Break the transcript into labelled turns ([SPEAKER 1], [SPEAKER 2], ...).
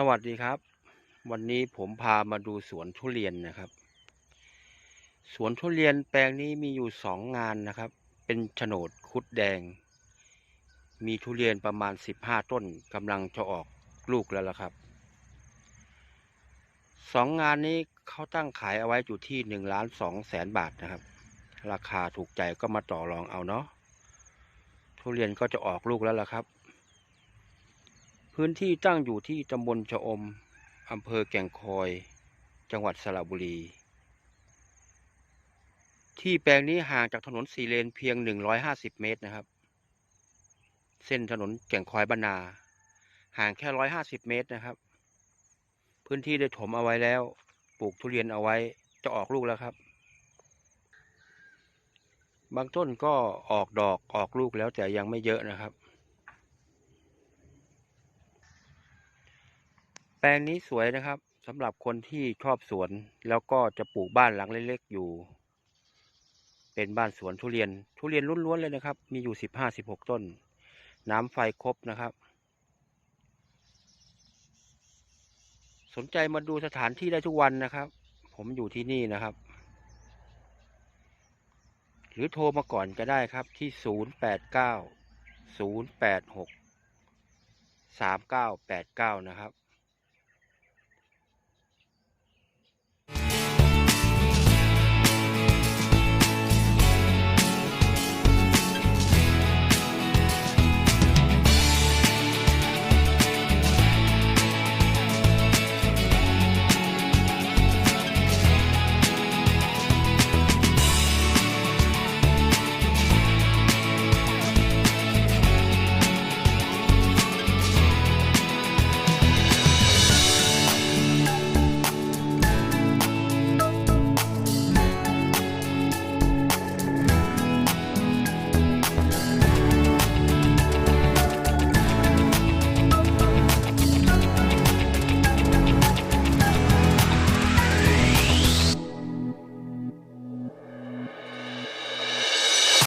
[SPEAKER 1] สวัสดีครับ วันนี้ผมพามาดูสวนทุเรียนนะครับ สวนทุเรียนแปลงนี้มีอยู่สองงานนะครับ เป็นโฉนดคุดแดง มีทุเรียนประมาณสิบห้าต้นกำลังจะออกลูกแล้วล่ะครับสองงานนี้เขาตั้งขายเอาไว้อยู่ที่หนึ่งล้านสองแสนบาทนะครับ ราคาถูกใจก็มาต่อรองเอาเนาะทุเรียนก็จะออกลูกแล้วล่ะครับ พื้นที่ตั้งอยู่ที่ตำบลชะอม อำเภอแก่งคอย จังหวัดสระบุรี ที่แปลงนี้ห่างจากถนนสีเลนเพียง 150 เมตรนะครับ เส้นถนนแก่งคอยบรรนา ห่างแค่ 150 เมตรนะครับ พื้นที่ได้ถมเอาไว้แล้ว ปลูกทุเรียนเอาไว้ จะออกลูกแล้วครับ บางต้นก็ออกดอกออกลูกแล้วแต่ยังไม่เยอะนะครับ แปลงนี้สวยนะครับสำหรับคนที่ชอบสวน แล้วก็จะปลูกบ้านหลังเล็กๆอยู่ เป็นบ้านสวนทุเรียน ทุเรียนล้วนๆเลยนะครับ มีอยู่สิบห้าสิบหกต้น น้ำไฟครบนะครับ สนใจมาดูสถานที่ได้ทุกวันนะครับ ผมอยู่ที่นี่นะครับ หรือโทรมาก่อนก็ได้ครับที่ศูนย์แปดเก้าศูนย์แปดหกสามเก้าแปดเก้านะครับ